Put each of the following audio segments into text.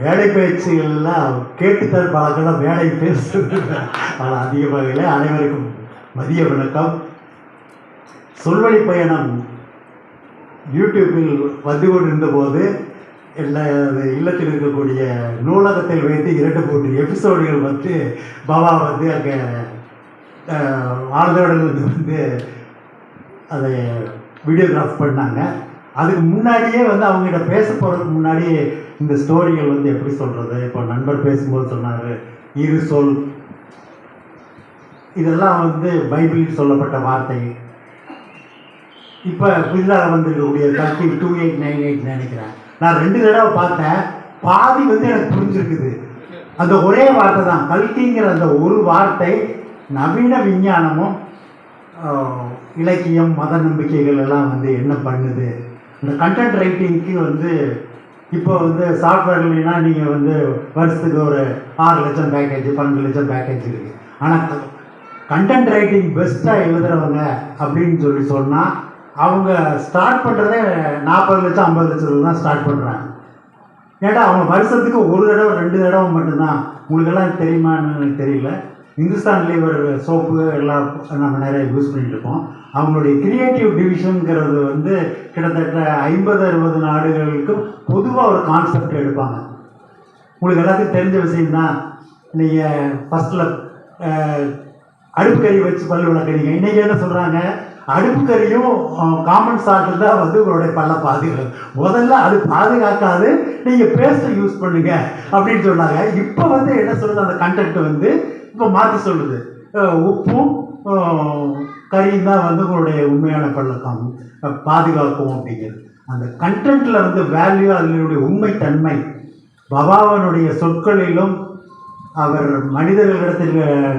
வேலை பயிற்சிகள்லாம் கேட்டுத்தல் பழக்கெல்லாம் வேலை பேசுறது. ஆனால் அதிகமாக இல்லை அனைவருக்கும் மதிய வணக்கம். சொல்வழி பயணம் யூடியூப்பில் வந்து கொண்டிருந்த போது எல்லா இல்லத்தில் இருக்கக்கூடிய நூலகத்தில் வைத்து இரண்டு மூன்று எபிசோடுகள் வந்து பாபா வந்து அங்கே ஆழ்தோடல் வந்து வந்து அதை வீடியோகிராஃப் பண்ணாங்க. அதுக்கு முன்னாடியே வந்து அவங்ககிட்ட பேச போகிறதுக்கு முன்னாடி இந்த ஸ்டோரிகள் வந்து எப்படி சொல்கிறது இப்போ நண்பர் பேசும்போது சொன்னார் இரு சொல். இதெல்லாம் வந்து பைபிளில் சொல்லப்பட்ட வார்த்தை. இப்போ புதிதாக வந்திருக்கக்கூடிய கல்கி டூ எயிட் நைன் எயிட் நினைக்கிறேன். நான் ரெண்டு தடவை பார்த்தேன். பாதி வந்து எனக்கு புரிஞ்சிருக்குது. அந்த ஒரே வார்த்தை தான். கல்கிங்கிற அந்த ஒரு வார்த்தை நவீன விஞ்ஞானமும் இலக்கியம் மத நம்பிக்கைகள் எல்லாம் வந்து என்ன பண்ணுது? இந்த கண்டென்ட் ரைட்டிங்க்கு வந்து இப்போ வந்து சாஃப்ட்வேர்லாம் நீங்கள் வந்து வருஷத்துக்கு ஒரு ஆறு லட்சம் பேக்கேஜ் பன்னெண்டு லட்சம் பேக்கேஜ் இருக்குது ஆனால் கண்டென்ட் ரைட்டிங் பெஸ்ட்டாக எழுதுறவங்க அப்படின்னு சொல்லி சொன்னால் அவங்க ஸ்டார்ட் பண்ணுறதே நாற்பது லட்சம் ஐம்பது லட்சத்துல தான் ஸ்டார்ட் பண்ணுறாங்க ஏட்டா அவங்க வருஷத்துக்கு ஒரு தடவை ரெண்டு தடவை மட்டும்தான்? உங்களுக்கெல்லாம் தெரியுமான்னு எனக்கு தெரியல. இந்துஸ்தான் ஒரு சோப்பு எல்லாம் நம்ம நிறைய யூஸ் பண்ணிட்டு இருக்கோம். அவங்களுடைய கிரியேட்டிவ் டிவிஷனுங்கிறது வந்து கிட்டத்தட்ட ஐம்பது அறுபது நாடுகளுக்கும் பொதுவாக ஒரு கான்செப்ட் எடுப்பாங்க. உங்களுக்கு எல்லாத்துக்கும் தெரிஞ்ச விஷயம்தான் நீங்கள் ஃபஸ்ட்டில் அடுப்புக்கறி வச்சு பல் விளக்குறீங்க இன்றைக்கி என்ன சொல்கிறாங்க அடுப்புக்கறியும் காமன் சால்ட்டு தான் வந்து உங்களுடைய பல்ல பாதுகாக்கும். முதல்ல அது பாதுகாக்காது நீங்கள் பேஸ்ட்டை யூஸ் பண்ணுங்க அப்படின்னு சொன்னாங்க. இப்போ வந்து என்ன சொல்கிறது அந்த கண்டென்ட் வந்து இப்போ மாற்றி சொல்லுது. உப்பும் அஹ், கறியும் தான் வந்து உங்களுடைய உண்மையான பள்ளக்கம் பாதுகாக்கும் அப்படிங்கிறது. அந்த கண்டென்ட்டில் வந்து வேல்யூ அதனுடைய உண்மைத்தன்மை பபாவனுடைய சொற்களிலும் அவர் மனிதர்களிடத்தில்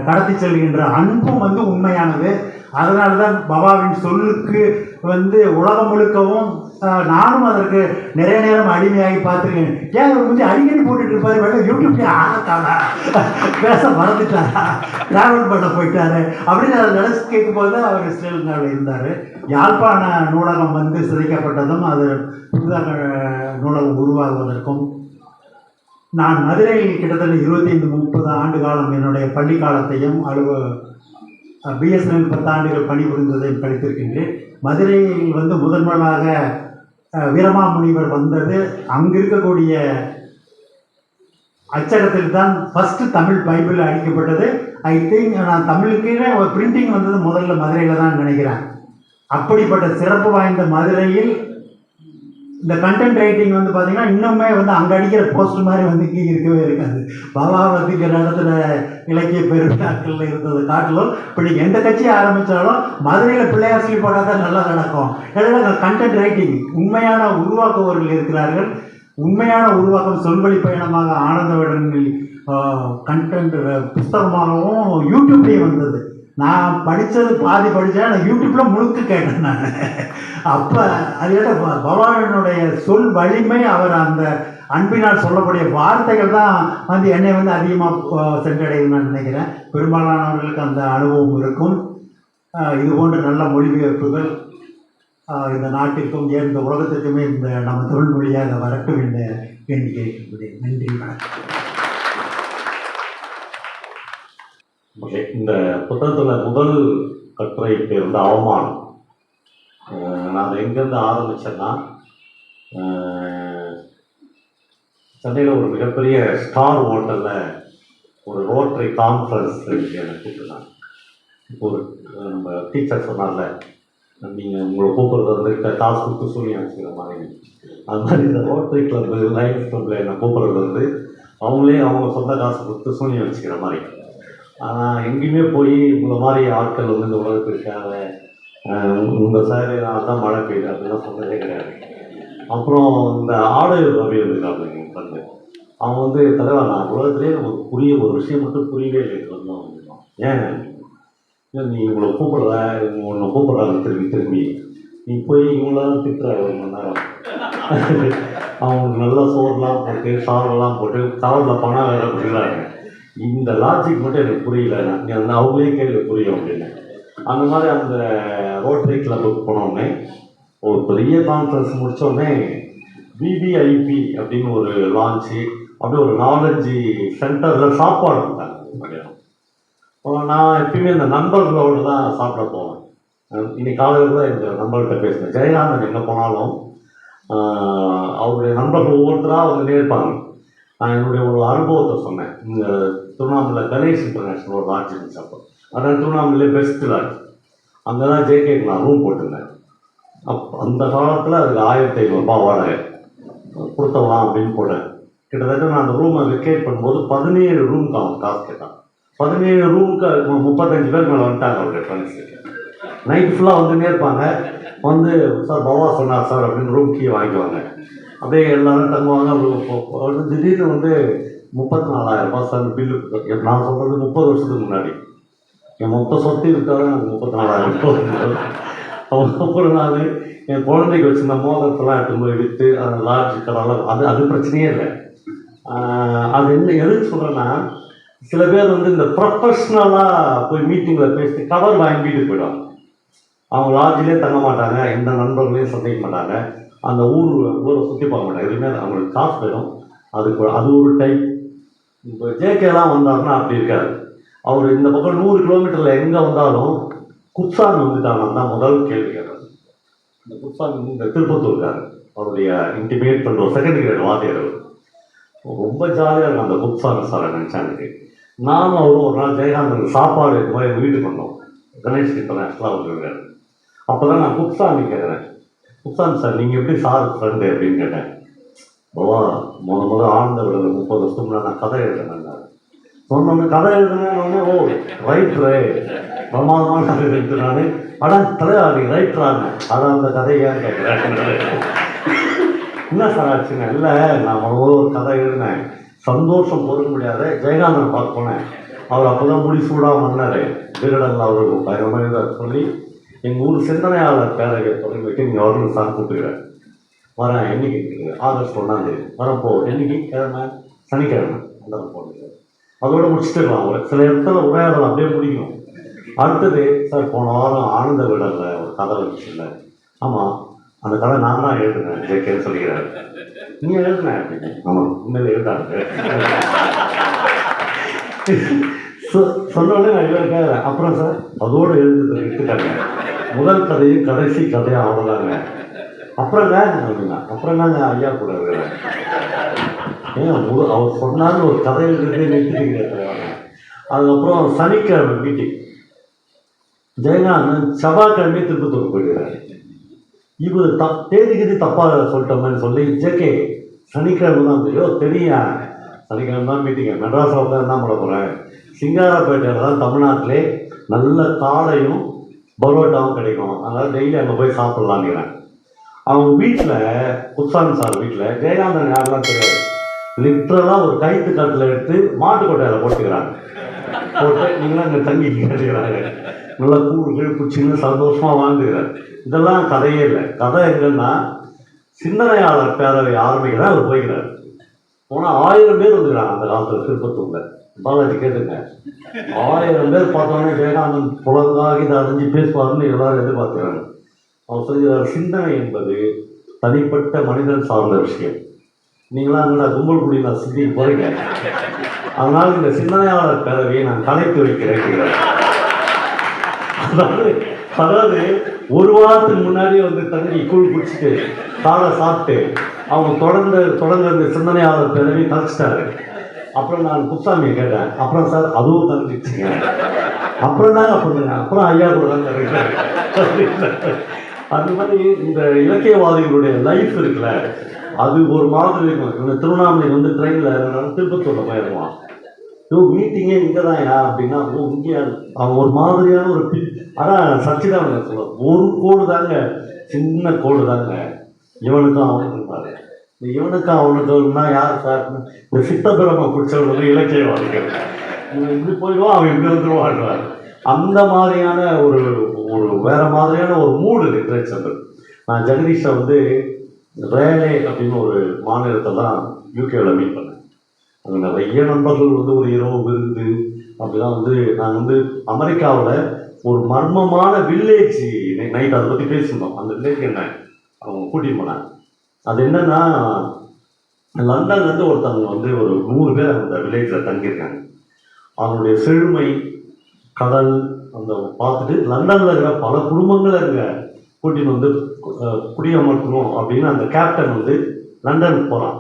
கடத்தி செல்கின்ற அன்பும் வந்து உண்மையானது. அதனால தான் பபாவின் சொல்லுக்கு வந்து உலகம் முழுக்கவும் நானும் அதற்கு நிறைய நேரம் அடிமையாகி பார்த்துருக்கேன். ஏன் அவர் வந்து அடிக்கடி போட்டுட்டு இருப்பாரு? வேலை யூடியூப்லேயே ஆகத்தானா? பேச மறந்துட்டாரா? டிராவல் பண்ண போயிட்டாரு. அப்படின்னு அதை நினைச்சு கேட்கும்போது அவர் ஸ்ரீலங்காவில் இருந்தார். யாழ்ப்பாண நூலகம் வந்து சிதைக்கப்பட்டதும் அது புதிதாக நூலகம் உருவாகுவதற்கும் நான் மதுரையில் கிட்டத்தட்ட இருபத்தைந்து முப்பது ஆண்டு காலம் என்னுடைய பள்ளி காலத்தையும் அலுவ பிஎஸ்என்எல் பத்தாண்டுகள் பணிபுரிந்ததையும் கழித்திருக்கின்றேன் மதுரையில் வந்து முதன்முதலாக வீரமாமுனிவர் வந்தது. அங்கே இருக்கக்கூடிய அச்சகத்தில் தான் ஃபஸ்ட்டு தமிழ் பைபிள் அடிக்கப்பட்டது. ஐ திங்க் நான் தமிழுக்கே ஒரு பிரிண்டிங் வந்தது. முதல்ல மதுரையில் தான் நினைக்கிறேன். அப்படிப்பட்ட சிறப்பு வாய்ந்த மதுரையில் இந்த கண்டென்ட் ரைட்டிங் வந்து பார்த்தீங்கன்னா இன்னுமே வந்து அங்கே அடிக்கிற போஸ்ட் மாதிரி வந்து இங்கே இருக்கவே இருக்காது. பாபா வந்திக்கிற இடத்துல இலக்கிய பெருவிழாக்களில் இருந்தது காட்டிலும் இப்போ நீங்கள் எந்த கட்சியை ஆரம்பித்தாலும் மதுரையில் பிள்ளையார் சொல்லி போட்டால் தான் நல்லா நடக்கும். ஏன்னா கண்டென்ட் ரைட்டிங் உண்மையான உருவாக்குபவர்கள் இருக்கிறார்கள். உண்மையான உருவாக்கம் சொல்வழி பயணமாக ஆனந்த விடனில் கண்டென்ட் புஸ்தகமாகவும் யூடியூப்லேயே வந்தது. நான் படித்தது பாதி படித்தேன் நான் யூடியூப்பில் முழுக்க கேட்டேன் நான். அப்போ அது ப- பகவானுடைய சொல் வலிமை அவர் அந்த அன்பினால் சொல்லக்கூடிய வார்த்தைகள் தான் வந்து என்னை வந்து அதிகமாக சென்றடையும் நான் நினைக்கிறேன். பெரும்பாலானவர்களுக்கு அந்த அனுபவம் இருக்கும். இது போன்ற நல்ல மொழிபெயர்ப்புகள் இந்த நாட்டிற்கும் ஏன் இந்த உலகத்திற்குமே இந்த நம்ம தமிழ் மொழியாக வரட்டும் என்று வேண்டி நன்றி வணக்கம். ஓகே இந்த புத்தகத்தில் முதல் கட்டுரை பேர் வந்து அவமானம். நான் அதை எங்கேருந்து ஆரம்பித்தேன்னா சென்னையில் ஒரு மிகப்பெரிய ஸ்டார் ஹோட்டலில் ஒரு ரோட்டரி கான்ஃபரன்ஸ் எனக்கு கூப்பிட்டுனாங்க இப்போ ஒரு நம்ம டீச்சர் சொன்னார்ல நீங்கள் உங்களை கூப்பிட்றது வந்து காசு கொடுத்து சொல்லி அனுப்பிச்சிக்கிற மாதிரி. அது மாதிரி இந்த ரோட்டரி கிளப் லைன்ஸ் கிளப்பில் என்னை கூப்பிட்றது வந்து அவங்களே அவங்க சொந்த காசு கொடுத்து சூனியம் வச்சுக்கிற மாதிரி. ஆனால் எங்கேயுமே போய் உங்களை மாதிரி ஆட்கள் வந்து இந்த உலகத்திற்காக உங்கள் சார் தான் மழை பெய்யுது அப்படிலாம் சொன்னதே கிடையாது. அப்புறம் இந்த ஆடு ரவி இருக்காங்க எங்கள் அவன் வந்து தலைவர் நான் உலகத்துலேயே ஒரு புரிய ஒரு விஷயம் மட்டும் புரியவே இல்லை வந்து ஏன்? இல்லை நீ இவ்வளோ கூப்பிடுற இவங்க உன்னை கூப்பிடுறாங்க திரும்பி திரும்பி. நீ போய் இவங்களாம் திட்டுற ஒரு மணி நேரம். அவங்களுக்கு நல்லா சோறுலாம் போட்டு சாரெல்லாம் போட்டு தவறில் பணம் வேறு கொடுக்குறாங்க. இந்த லாஜிக் மட்டும் எனக்கு புரியல. நீ அவங்களே கேள்வி புரியும் அப்படின்னு. அந்த மாதிரி அந்த ரோட்டரி கிளப்புக்கு போனோடனே ஒரு பெரிய கான்ஃபரன்ஸ் முடித்தோடனே விவிஐபி அப்படின்னு ஒரு லான்ச்சு அப்படி ஒரு நாலஞ்சு சென்டரில் சாப்பாடு கொடுத்தாங்க. நான் எப்பயுமே இந்த நண்பர்களோடு தான் சாப்பிட போவேன். இன்னைக்கு காலையில் தான் இந்த நண்பர்கிட்ட பேசினேன். ஜெயராமன் எங்கே போனாலும் அவருடைய நண்பர்கள் ஒவ்வொருத்தராக வந்து இருப்பாங்க நான் என்னுடைய ஒரு அனுபவத்தை சொன்னேன். இந்த திருவண்ணாமலை கணேஷ் இன்டர்நேஷனல் ஒரு லாட்ஜ் இருந்துச்சு அப்போ. அதான் திருவண்ணாமலை பெஸ்ட் லாட்ஜ் அங்கே தான் ஜேகேக்கு நான் ரூம் போட்டிருந்தேன். அப் அந்த காலத்தில் அதுக்கு ஆயிரத்தி ஐநூறுரூபா வாடகை. கொடுத்தலாம் அப்படின்னு போட்டேன் கிட்டத்தட்ட நான் அந்த ரூமை வெக்கேட் பண்ணும்போது பதினேழு ரூமுக்கு அவன் காசு கேட்டான் பதினேழு ரூமுக்கு முப்பத்தஞ்சு பேர் மேலே வந்துட்டாங்க அவருடைய ஃப்ரெண்ட்ஸுக்கு நைட் ஃபுல்லாக வந்து இருப்பாங்க. வந்து சார் பவா சொன்னார் சார் அப்படின்னு ரூம் கீ வாங்கிக்குவாங்க அப்படியே எல்லாரும் தங்குவாங்க. வந்து திடீர்னு வந்து முப்பத்தி நாலாயிரம் ரூபாய் சார் பில்லு நான் சொல்கிறது முப்பது வருஷத்துக்கு முன்னாடி. என் மொத்த சொத்து இருக்காது எனக்கு முப்பத்தி நாலாயிரம் ரூபாய். அப்புறம் நான் என் குழந்தைக்கு வச்சிருந்த மோதிரத்தெல்லாம் எடுத்து போய் விற்று அந்த லாட்ஜ் கடலாம் அது அது பிரச்சனையே இல்லை. அது என்ன எதுக்கு சொல்கிறேன்னா சில பேர் வந்து இந்த ப்ரொஃபஷ்னலாக போய் மீட்டிங்கில் பேசி கவர் வாங்கி வீட்டுக்கு போயிடுவாங்க. அவங்க லாட்ஜிலே தங்க மாட்டாங்க எந்த நண்பர்களையும் சந்திக்க மாட்டாங்க அந்த ஊர் ஊரை சுற்றி பார்க்க மாட்டாங்க. எதுவுமே அவங்களுக்கு காசு வேணும் அதுக்கு அது ஒரு டைப் இப்போ ஜேகேலாம் வந்தாருன்னா அப்படி இருக்காது. அவர் இந்த பக்கம் நூறு கிலோமீட்டரில் எங்கே வந்தாலும் குப்சாமி வந்துட்டாங்கன்னா தான் முதல் கேள்வி கேட்பாரு இந்த குப்சாமி இந்த இந்த திருப்பத்தூர்கார் அவருடைய இன்டிமேட் பண்ணுற செகண்ட் கிரேட் வாத்தியார் ரொம்ப ஜாலியாக இருக்கும் அந்த குப்சாமி சாரை நினச்சாங்க எனக்கு நானும் அவரும் ஒரு நாள் ஜெயகாந்தன் சாப்பாடு இந்த மாதிரி எங்கள் வீட்டுக்கு வந்தோம். கணேஷ் இன்டர்நேஷனலாக வந்துருக்காரு அப்போ தான் நான் குப்சாமி கேட்குறேன் குப்சாமி சார் நீங்கள் எப்படி சார் ஃப்ரெண்டு அப்படின்னு கேட்டேன். பவா முத முத ஆழ்ந்த விடல முப்பது வருஷத்துக்கு முன்னாடி நான் கதை எழுதுனேன் சொன்னோன்னு கதை எழுதுனேன்னு ஓ ரைட்ரு பிரமாதமான கதை எழுது நான். அடா தலைவா நீ ரைட்ராங்க அதான் அந்த கதை ஏன் கேட்குறேன்? என்ன சார் ஆச்சுன்னு? இல்லை நான் முதல்ல ஒரு கதை எழுதினேன். சந்தோஷம் பொறுக்க முடியாத ஜெயகாந்தன் பார்க்க போனேன். அவர் அப்போ தான் முடி சூடாக வந்தார் விகடன் அவருக்கு பயமாக சொல்லி எங்கள் ஊர் சிந்தனையாளர் பேரவை தொடங்கி வைக்க நீங்கள் வரணும் சார் கூப்பிட்டுக்கிறேன் வரேன் என்னைக்கு ஆகஸ்ட் ஒன்றாம் தேதி வரப்போ என்னைக்கு? கிழமை? சனிக்கிழமை. அந்த போனீங்க அதோட முடிச்சுட்டுலாம் ஒரு சில இடத்துல உரையாடலாம் அப்படியே முடிக்கணும் அடுத்தது சார் போன வாரம் ஆனந்த விடல ஒரு கதை வந்துச்சுல்ல. ஆமாம் அந்த கதை நான் தான் எழுதுனேன். ஜேகேன்னு சொல்லிக்கிறாரு. நீ எழுதுனேன் அப்படின்னு. ஆமாம் உண்மையில் எழுதாங்க சொன்னோடனே நான் இவன் கேட்குறேன். அப்புறம் சார் அதோடு எழுதுறது எடுத்துட்டாங்க முதல் கதையும் கடைசி கதையும் அவ்வளோதாங்க அப்புறங்க அப்படின்னா அப்புறம் தாங்க ஐயா கூட இருக்கிறேன் ஏன் அவர் சொன்னாலும் ஒரு கதையில் எழுதுறதே நிறுத்திட்டு அதுக்கப்புறம் சனிக்கிழமை மீட்டிங் ஜெயகாந்தன் செவ்வாய்க்கிழமை திருப்பத்தூர் போயிடுறாரு. இவர் தப் தேதி கதி தப்பாக சொல்லிட்டோம்னு சொல்லி ஜேகே சனிக்கிழமை தான் தெரியும் தெரியும் சனிக்கிழமை தான் மீட்டிங்க மெட்ராஸில் உட்காந்து தான் பண்ண போகிறேன் சிங்காரப்பேட்டையில் தான் தமிழ்நாட்டிலே நல்ல காலையும் பரோட்டாவும் கிடைக்கும். அதனால் டெய்லி அங்கே போய் சாப்பிட்லான்னுக்கிறேன் அவங்க வீட்டில் குப்சாமி சார் வீட்டில் ஜெயகாந்தன் யாரெல்லாம் தெரியாது. லிட்ரலாக ஒரு கைத்து கட்டில் எடுத்து மாட்டு கொட்டையில் போட்டுக்கிறாங்க. போட்டு நீங்களாம் அங்கே தங்கி கேட்டுக்கிறாங்க நல்லா கூழ் கீழ் குச்சின்னு சந்தோஷமாக வாழ்ந்துக்கிறார். இதெல்லாம் கதையே இல்லை. கதை எங்கன்னா சிந்தனையாளர் பேரவை ஆரம்பிக்கிறார் அவர் போய்கிறார் போனால் ஆயிரம் பேர் வந்துக்கிறாங்க அந்த காலத்தில் திருப்பத்தூரில். பாலாஜி கேட்டுங்க ஆயிரம் பேர் பார்த்தோன்னே ஜெயகாந்தன் புலதாக இதை அறிஞ்சு பேசுவார்னு எல்லாரும் எதிர்பார்க்கிறாங்க. அவர் சொல்கிறார் சிந்தனை என்பது தனிப்பட்ட மனிதன் சார்ந்த விஷயம். நீங்களாம் அங்கே கும்பல் குடி நான் சிந்தி போறீங்க? அதனால் இந்த சிந்தனையாளர் பேரவையை நான் கலைத்து வைக்கிறேன் அதாவது அதாவது ஒரு வாரத்துக்கு முன்னாடியே வந்து தங்கி கூழ் குடிச்சிட்டு காலை சாப்பிட்டு அவங்க தொடர்ந்து தொடர்ந்து அந்த சிந்தனையாளர் பிறவி கலைச்சிட்டாரு. அப்புறம் நான் குப்சாமியை கேட்டேன். அப்புறம் சார் அதுவும் தந்துச்சுங்க. அப்புறம் தாங்க அப்புறம் அப்புறம் ஐயா கூட அது மாதிரி இந்த இலக்கியவாதிகளுடைய லைஃப் இருக்குல்ல அது ஒரு மாதிரி இருக்கும். இந்த திருவண்ணாமலை வந்து ட்ரெயினில் திருப்பத்தூரில் போயிடுவான். ஸோ மீட்டிங்கே இங்கே தான் அப்படின்னா ஓ இங்கே அவன் ஒரு மாதிரியான ஒரு பி ஆனால் சச்சிதானந்த சொல்லுவார் ஒரு கோடு தாங்க சின்ன கோடு தாங்க. இவனுக்கும் அவனுக்கும் பாரு. இவனுக்கும் அவனுக்கும்னா யார் சார்? இந்த சித்தபிரம பிடிச்சவங்க இலக்கியவாதிகள். இவன் இப்படி போயிடுவான் அவன் இப்படி வந்துடுவான் அந்த மாதிரியான ஒரு ஒரு வேற மாதிரியான ஒரு மூடு லிட்ரேச்சர் நான் ஜெகதீஷை வந்து ரேலே அப்படின்னு ஒரு மாநிலத்தை தான் யூகேவில் மீட் பண்ணேன். அங்கே நிறைய நண்பர்கள் வந்து ஒரு இரவு விருந்து அப்படிலாம் வந்து நான் வந்து அமெரிக்காவில் ஒரு மர்மமான வில்லேஜ் நைட் அதை பற்றி பேசியிருந்தோம். அந்த வில்லேஜ் என்ன? அவங்க கூட்டிட்டு போனாங்க. அது என்னன்னா லண்டன்லேருந்து ஒருத்தவங்க வந்து ஒரு நூறு பேர் அந்த வில்லேஜில் தங்கியிருக்காங்க. அவனுடைய செழுமை கடல் அந்த பார்த்துட்டு லண்டனில் இருக்கிற பல குடும்பங்களை அங்கே கூட்டின்னு வந்து குடியமர்த்தணும் அப்படின்னு அந்த கேப்டன் வந்து லண்டனுக்கு போகிறான்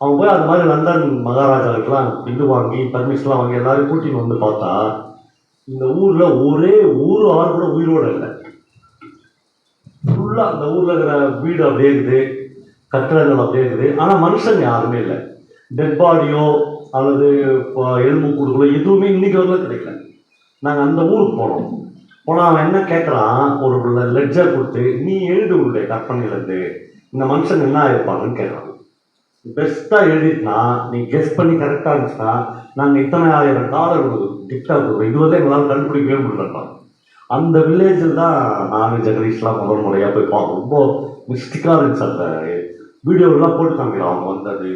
அவன் போய் அது மாதிரி லண்டன் மகாராஜாவுக்கெல்லாம் இது வாங்கி பர்மிஷன்லாம் வாங்கி எல்லாரும் கூட்டின்னு வந்து பார்த்தா இந்த ஊரில் ஒரே ஊர் ஆள் கூட உயிரோட இல்லை. ஃபுல்லாக அந்த ஊரில் இருக்கிற வீடு அப்படியே இருக்குது. கட்டிடங்கள் அப்படியே இருக்குது. ஆனால் மனுஷங்க யாருமே இல்லை. டெட் பாடியோ அல்லது இப்போ எலும்பு கூடுகளோ எதுவுமே இன்னைக்கு வரல கிடைக்கல. நாங்கள் அந்த ஊருக்கு போனோம் போனால் அவன் என்ன கேட்குறான் ஒரு லெட்ஜர் கொடுத்து நீ எழுது உன்னுடைய கற்பனையிலேருந்து. இந்த மனுஷங்க என்ன இருப்பாங்கன்னு கேட்குறான் பெஸ்ட்டாக எழுதிட்டுனா நீ கெஸ் பண்ணி கரெக்டாக இருந்துச்சுன்னா நாங்கள் இத்தனை ஆயிரம் டாலர் உங்களுக்கு கிஃப்டாக கொடுக்குறோம் இது வந்து எங்களால் கண்டுபிடிக்கவே முடியலப்பா. அந்த வில்லேஜில் தான் நான் ஜெகதீஷ்லாம் முதல் முறையாக போய் பார்ப்போம். ரொம்ப மிஸ்டிக்காக இருந்துச்சு அந்த வீடியோலாம் போட்டு காமிக்கிறோம் அவங்க வந்தது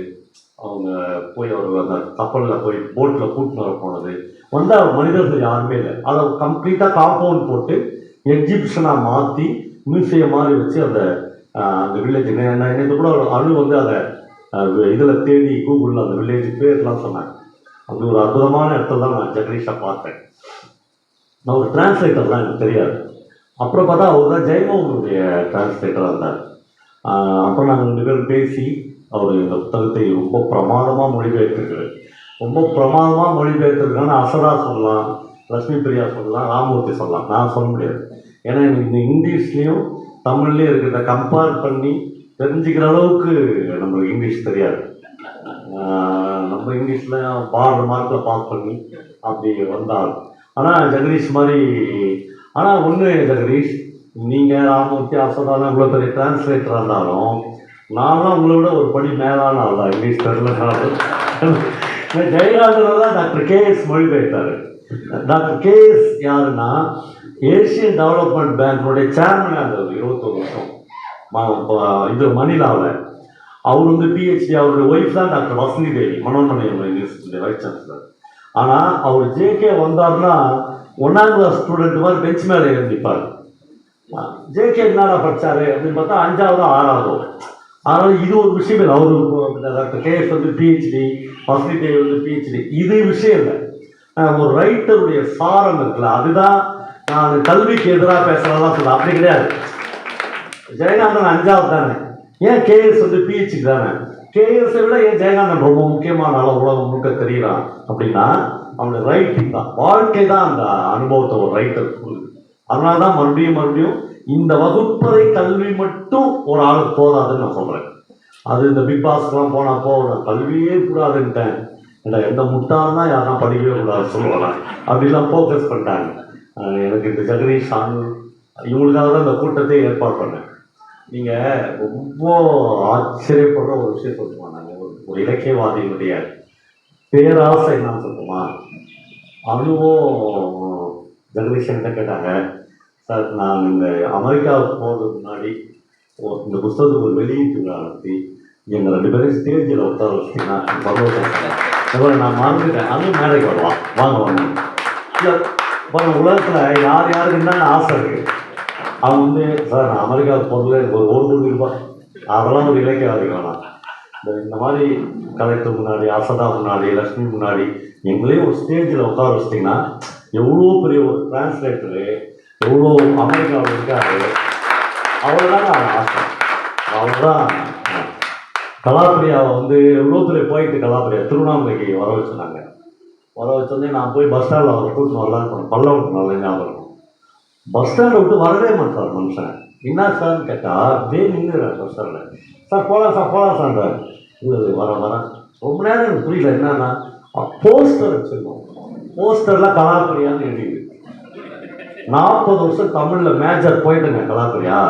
அவங்க போய் அவர் அந்த கப்பலில் போய் போட்டில் கூட்டின்னு வர போனது. வந்த மனிதர்கள் யாருமே இல்லை. அதை கம்ப்ளீட்டாக காம்பவுண்ட் போட்டு எக்ஸிபிஷனாக மாற்றி மியூசியம் மாதிரி வச்சு அந்த அந்த வில்லேஜ் நேற்று கூட ஒரு அணு வந்து அதை இதில் தேடி கூகுளில் அந்த வில்லேஜ் பேர்லாம் சொன்னாங்க. அது ஒரு அற்புதமான இடத்துல தான் நான் ஜெகதீஷை பார்த்தேன். நான் ஒரு டிரான்ஸ்லேட்டர்லாம் எனக்கு தெரியாது. அப்புறம் பார்த்தா அவர் தான் ஜெயமோகனுடைய டிரான்ஸ்லேட்டராக இருந்தார். அப்புறம் நாங்கள் ரெண்டு பேரும் பேசி அவர் இந்த புத்தகத்தை ரொம்ப பிரமாதமாக மொழிபெயர்த்திருக்கிறார் ரொம்ப பிரமாதமாக மொழிபெயர்த்திருக்கான்னு அசரா சொல்லலாம் லட்சுமி பிரியா சொல்லலாம் ராமூர்த்தி சொல்லலாம். நான் சொல்ல முடியாது. ஏன்னா எனக்கு இந்த இங்கிலீஷ்லேயும் தமிழ்லேயும் இருக்கிறத கம்பேர் பண்ணி தெரிஞ்சுக்கிற அளவுக்கு நம்மளுக்கு இங்கிலீஷ் தெரியாது. நம்ம இங்கிலீஷில் பாடுற மார்க்கில் பாஸ் பண்ணி அப்படி வந்தால் ஆனால் ஜெகதீஷ் மாதிரி ஆனால் ஒன்று ஜெகதீஷ் நீங்கள் ராமூர்த்தி அசதான இவ்வளோ பெரிய டிரான்ஸ்லேட்டராக இருந்தாலும் நான் தான் உங்களோட ஒரு படி மேலான ஆள் தான் இங்கிலீஷ் தெரியலனாலும் ஜெயகாந்தன் தான் டாக்டர் கேஎஸ் மொழிபெயர்த்தார். டாக்டர் கேஎஸ் யாருன்னா ஏசியன் டெவலப்மெண்ட் பேங்க்குடைய சேர்மனாக இருந்தார் இருபத்தொரு வருஷம். இது மணிலாவில். அவர் வந்து பிஹெச்டி அவருடைய ஒய்ஃப் தான் doctor Vasanthi Devi Manonmaniam university vice chancellor ஆனால் அவர் ஜேகே வந்தார்னா ஒன்றாம் கிளாஸ் ஸ்டூடெண்ட் மாதிரி பெஞ்ச் மேலே எழுந்திப்பார் ஜேகே என்னடா படித்தாரு அப்படின்னு பார்த்தா அஞ்சாவது ஆறாவது. அதனால் இது ஒரு விஷயம் இல்லை. அவர் டாக்டர் கேஎஸ் வந்து பிஹெச்டி வசதி வந்து பிஹெச்டி இது விஷயம் இல்லை. ஒரு ரைட்டருடைய சாரம் இருக்குல்ல அதுதான் நான் கல்விக்கு எதிராக பேசுகிறதா சொல்ல அப்படி கிடையாது. ஜெயகாந்தன் அஞ்சாவது தானே. ஏன் கேஎஸ் வந்து பிஹெச்டி தானே? கேஎஸை விட ஏன் ஜெயகாந்தன் ரொம்ப முக்கியமான அளவு உலகம் முழுக்க தெரியறான் அப்படின்னா அவனுடைய ரைட்டிங் தான். வாழ்க்கை தான் அந்த அனுபவத்தை ஒரு ரைட்டர் கொடுக்குது. அதனால தான் மறுபடியும் மறுபடியும் இந்த வகுப்பறை கல்வி மட்டும் ஒரு ஆளுக்கு போதாதுன்னு நான் சொல்கிறேன் அது இந்த பிக் பாஸ்க்கெலாம் போனால் போ நான் கல்வியே கூடாதுன்ட்டேன். ஏண்டா எந்த முட்டாள்னா யாரும் படிக்கவே கூடாது சொல்லுவாங்க அப்படிலாம் ஃபோக்கஸ் பண்ணிட்டாங்க. எனக்கு இந்த ஜெகதீஷ் சாமி இவங்களுக்காக தான் இந்த கூட்டத்தை ஏற்பாடு பண்ணேன். நீங்கள் ரொம்ப ஆச்சரியப்படுற ஒரு விஷயம் சொல்லுமா நாங்கள் ஒரு ஒரு இலக்கியவாதியினுடைய பேராசை என்னன்னு சொல்லுமா? அனுவும் ஜெகதீஷன் கேட்டாங்க. சார் நான் இந்த அமெரிக்காவுக்கு போகிறதுக்கு முன்னாடி இந்த புஸ்தகத்துக்கு ஒரு வெளியீட்டு நடத்தி எங்கள் ரெண்டு பேரும் ஸ்டேஜில் உட்கார வச்சிங்கன்னா சந்தோஷம் நான் மறந்துட்டேன். அதுவும் மேடைக்கு வரலாம் வாங்க வாங்க. இல்லை பாருங்க உலகத்தில் யார் யாருக்கு என்னென்ன ஆசை இருக்குது அவங்க வந்து சார் நான் அமெரிக்காவுக்கு போகிறதுல எனக்கு ஒரு ஒரு கோடி ரூபாய். அதெல்லாம் ஒரு இலக்கியவாதி வேணாம். இந்த இந்த மாதிரி கலெக்டர் முன்னாடி அசதா முன்னாடி லக்ஷ்மி முன்னாடி எங்களையும் ஒரு ஸ்டேஜில் உட்கார வச்சிட்டிங்கன்னா எவ்வளோ பெரிய ஒரு டிரான்ஸ்லேட்டரு எவ்வளோ அமெரிக்காவில் இருக்காரு அவ்வளோதான் அவன் ஆசை. அவ்வளோதான் கலாப்பிரியாவை வந்து எவ்வளோ தூரம் போயிட்டு கலாப்பிரியா திருவண்ணாமலைக்கு வர வச்சுருந்தாங்க. வர வச்சோடனே நான் போய் பஸ் ஸ்டாண்டில் அவரை கூட்டின்னு வரலான்னு போனேன். பல்லவனுக்கு நல்ல ஞாபகம் இருக்கும் பஸ் ஸ்டாண்டை விட்டு வரவே மாட்டார் மனுஷன். என்ன சார்னு கேட்டால் அப்படியே நின்றுறாரு பஸ் ஸ்டாண்டில் சார் போகலாம் சார் போகலாம் சார்ன்றார் இல்லை வர வரேன் ரொம்ப நேரம் எனக்கு புரியல என்னன்னா போஸ்டர் வச்சுருக்கோம் போஸ்டர்லாம் கலாப்பிரியான்னு எழுதி நாற்பது வருஷம் தமிழில் மேஜர் போயிட்டுங்க கலாப்பிரியா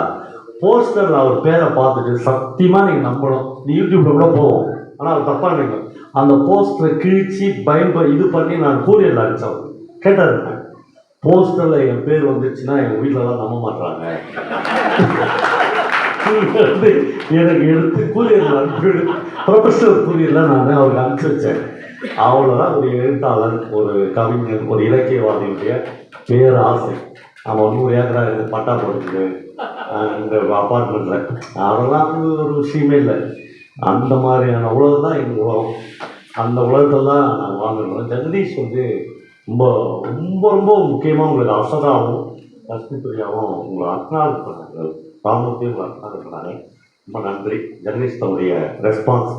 போஸ்டரில் அவர் பேரை பார்த்துட்டு சத்தியமாக நீங்கள் நம்பணும். நீ யூடியூப்பில் கூட போவோம். ஆனால் அவர் தப்பாக நீங்கள் அந்த போஸ்டரை கிழிச்சு பயன்ப இது பண்ணி நான் கூரியரில் அடித்தேன் கேட்டார். போஸ்டரில் என் பேர் வந்துச்சுன்னா எங்கள் வீட்டிலலாம் நம்ப மாட்டாங்க எனக்கு எடுத்து கூலியரில் அனுப்பிவிடு ப்ரொஃபஷனல் கூலியரில் நான் அவருக்கு அனுப்பிச்சி வச்சேன். அவ்வளோதான் ஒரு எழுத்தாளர் ஒரு கவிஞர் ஒரு இலக்கியவாதியுடைய பேராசை அவன் வந்து ஒரு ஏக்கரா இருந்து பட்டா போடுறது இந்த அப்பார்ட்மெண்ட்டில் அதெல்லாம் ஒரு விஷயமே இல்லை. அந்த மாதிரியான உலகம் தான் எங்கள் உலகம். அந்த உலகத்தில் தான் நான் வாழ்ந்துருக்கோம் ஜெகதீஷ் வந்து ரொம்ப ரொம்ப ரொம்ப முக்கியமாக உங்களுக்கு அசதாவும் லட்சுமிபிரியாவும் உங்களை அக்னாலஜ் பண்ணாங்க ராமத்தையும் உங்களை அக்னாலஜ் பண்ணாங்க ரொம்ப நன்றி. ஜெகதீஷ் தன்னுடைய ரெஸ்பான்ஸ்